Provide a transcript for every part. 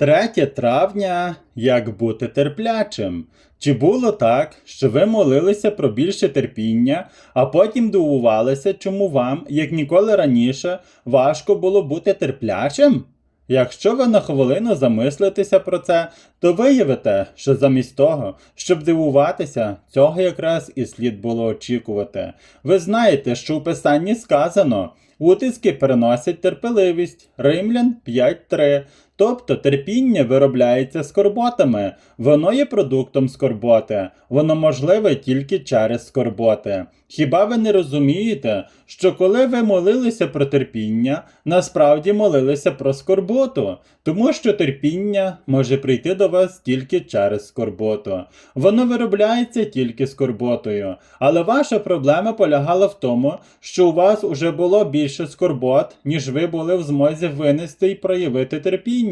3 травня як бути терплячим. Чи було так, що ви молилися про більше терпіння, а потім дивувалися, чому вам, як ніколи раніше, важко було бути терплячим? Якщо ви на хвилину замислитеся про це, то виявите, що замість того, щоб дивуватися, цього якраз і слід було очікувати. Ви знаєте, що у писанні сказано: утиски переносять терпеливість, Римлян 5.3. Тобто терпіння виробляється скорботами, воно є продуктом скорботи, воно можливе тільки через скорботи. Хіба ви не розумієте, що коли ви молилися про терпіння, насправді молилися про скорботу, тому що терпіння може прийти до вас тільки через скорботу. Воно виробляється тільки скорботою. Але ваша проблема полягала в тому, що у вас уже було більше скорбот, ніж ви були в змозі винести і проявити терпіння.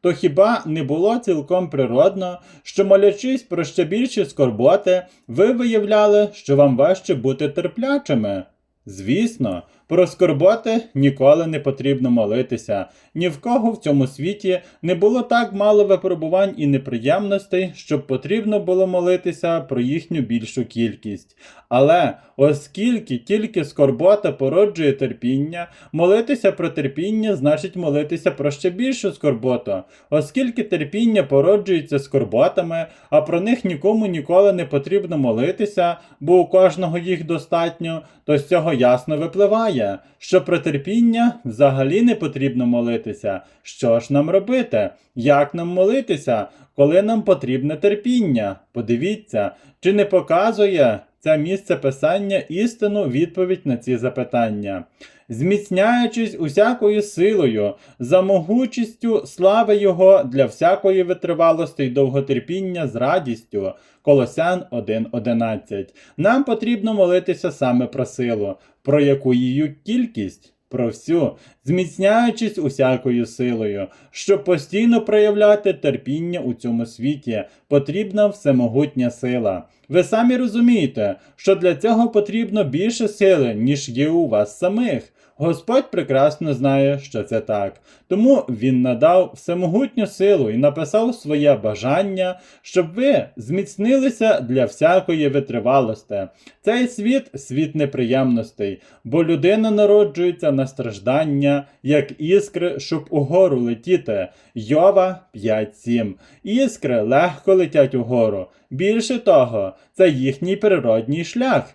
То хіба не було цілком природно, що молячись про ще більші скорботи, ви виявляли, що вам важче бути терплячими? Звісно, про скорботи ніколи не потрібно молитися. Ні в кого в цьому світі не було так мало випробувань і неприємностей, щоб потрібно було молитися про їхню більшу кількість. Але оскільки тільки скорбота породжує терпіння, молитися про терпіння значить молитися про ще більшу скорботу, оскільки терпіння породжується скорботами, а про них нікому ніколи не потрібно молитися, бо у кожного їх достатньо, то з цього ясно випливає, що про терпіння взагалі не потрібно молитися. Що ж нам робити? Як нам молитися, коли нам потрібне терпіння? Подивіться, чи не показує це місце писання істину відповідь на ці запитання. Зміцняючись усякою силою, за могучістю слави Його для всякої витривалості й довготерпіння з радістю. Колосян 1.11. Нам потрібно молитися саме про силу, про яку її кількість. Про всю, зміцняючись усякою силою, щоб постійно проявляти терпіння у цьому світі, потрібна всемогутня сила. Ви самі розумієте, що для цього потрібно більше сили, ніж є у вас самих. Господь прекрасно знає, що це так. Тому Він надав всемогутню силу і написав своє бажання, щоб ви зміцнилися для всякої витривалості. Цей світ світ неприємностей, бо людина народжується на страждання, як іскри, щоб угору летіти. Йова 5.7. Іскри легко летять угору. Більше того, це їхній природній шлях.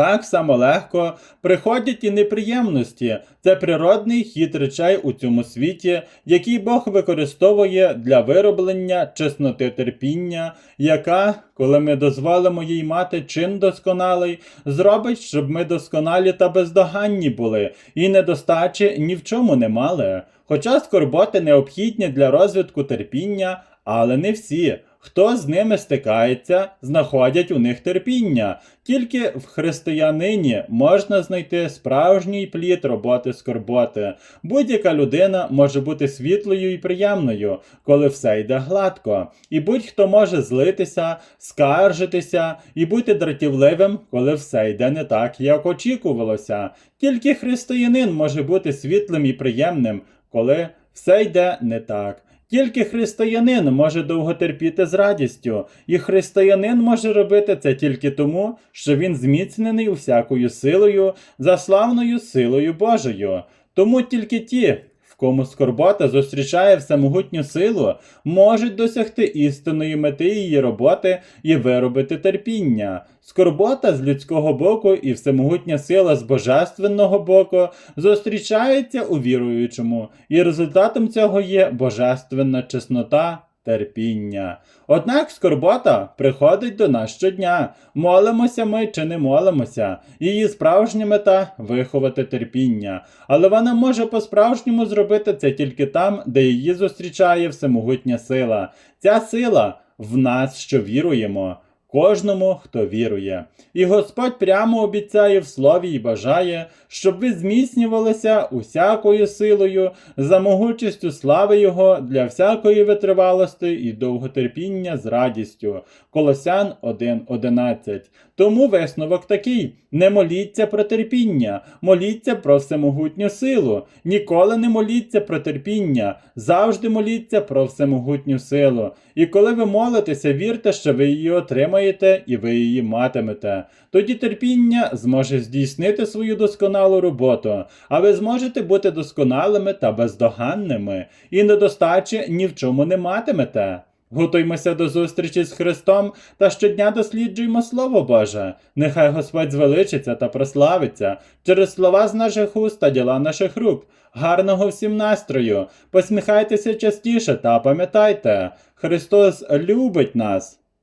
Так само легко приходять і неприємності. Це природний хід речей у цьому світі, який Бог використовує для вироблення чесноти терпіння, яка, коли ми дозволимо їй мати чин досконалий, зробить, щоб ми досконалі та бездоганні були, і недостачі ні в чому не мали. Хоча скорботи необхідні для розвитку терпіння, але не всі. Хто з ними стикається, знаходять у них терпіння. Тільки в християнині можна знайти справжній плід роботи скорботи. Будь-яка людина може бути світлою і приємною, коли все йде гладко. І будь-хто може злитися, скаржитися і бути дратівливим, коли все йде не так, як очікувалося. Тільки християнин може бути світлим і приємним, коли все йде не так. Тільки християнин може довго терпіти з радістю, і християнин може робити це тільки тому, що він зміцнений усякою силою, за славною силою Божою. Тому тільки ті, кому скорбота зустрічає всемогутню силу, можуть досягти істинної мети її роботи і виробити терпіння. Скорбота з людського боку і всемогутня сила з божественного боку зустрічаються у віруючому, і результатом цього є божественна чеснота. Терпіння. Однак скорбота приходить до нас щодня. Молимося ми чи не молимося. Її справжня мета виховати терпіння. Але вона може по-справжньому зробити це тільки там, де її зустрічає всемогутня сила. Ця сила в нас, що віруємо. Кожному, хто вірує. І Господь прямо обіцяє в слові і бажає, щоб ви зміцнювалися усякою силою, за могучістю слави Його для всякої витривалості і довготерпіння з радістю. Колосян 1.11. Тому висновок такий: не моліться про терпіння, моліться про всемогутню силу. Ніколи не моліться про терпіння, завжди моліться про всемогутню силу. І коли ви молитеся, вірте, що ви її отримаєте і ви її матимете. Тоді терпіння зможе здійснити свою досконалу роботу, а ви зможете бути досконалими та бездоганними, і недостачі ні в чому не матимете. Готуймося до зустрічі з Христом та щодня досліджуємо Слово Боже. Нехай Господь звеличиться та прославиться через слова з наших уст та діла наших рук. Гарного всім настрою! Посміхайтеся частіше та пам'ятайте, Христос любить нас.